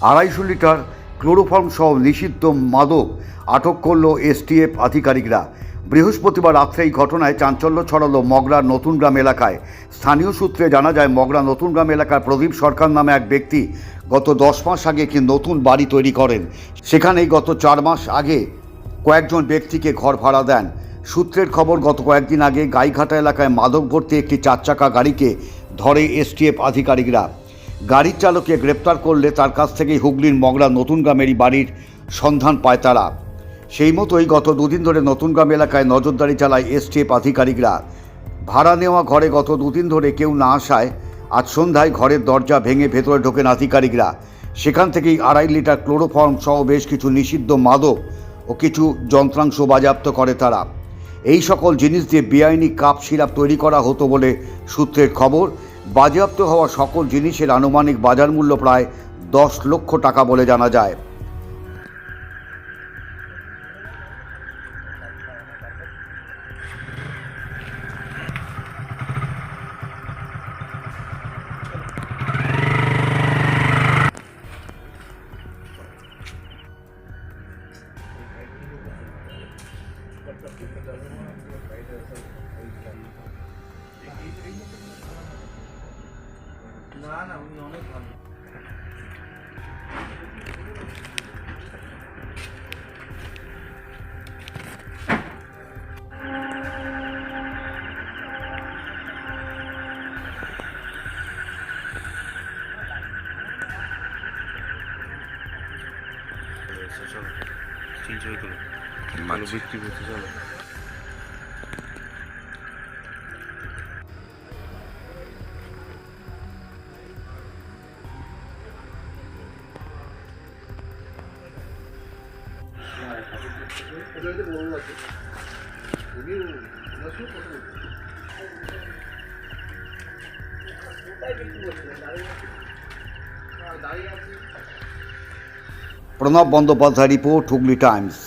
আড়াইশো litre chloroform সহ নিষিদ্ধ মাদক আটক করল এসটিএফ আধিকারিকরা। বৃহস্পতিবার রাত্রে এই ঘটনায় চাঞ্চল্য ছড়ালো মগরার নতুন গ্রাম এলাকায়। স্থানীয় সূত্রে জানা যায়, মগরা নতুন গ্রাম এলাকার প্রদীপ সরকার নামে এক ব্যক্তি গত দশ মাস আগে একটি নতুন বাড়ি তৈরি করেন। সেখানেই গত চার মাস আগে কয়েকজন ব্যক্তিকে ঘর ভাড়া দেন। সূত্রের খবর, গত কয়েকদিন আগে গাইঘাটা এলাকায় মাদক ভর্তি একটি চার চাকা গাড়িকে ধরে এসটিএফ আধিকারিকরা। গাড়ির চালককে গ্রেপ্তার করলে তার কাছ থেকেই হুগলির মগরা নতুন গ্রামেরই বাড়ির সন্ধান পায় তারা। সেই মতোই গত দুদিন ধরে নতুন গ্রাম এলাকায় নজরদারি চালায় এসটিএফ আধিকারিকরা। ভাড়া নেওয়া ঘরে গত দুদিন ধরে কেউ না আসায় আজ সন্ধ্যায় ঘরের দরজা ভেঙে ভেতরে ঢোকেন আধিকারিকরা। সেখান থেকেই আড়াই লিটার ক্লোরোফর্ম সহ বেশ কিছু নিষিদ্ধ মাদক ও কিছু যন্ত্রাংশ বাজেয়াপ্ত করে তারা। এই সকল জিনিস দিয়ে বেআইনি কাপ সিরাপ তৈরি করা হতো বলে সূত্রের খবর। বাজেয়াপ্ত হওয়া সকল জিনিসের আনুমানিক বাজার মূল্য প্রায় দশ লক্ষ টাকা বলে জানা যায়। না না উনি অনেক ভালো। চলো চেঞ্জ হয়ে গেলো চলো বিক্রি করতে চলো। Pranab Bandyopadhyay report Hooghly times.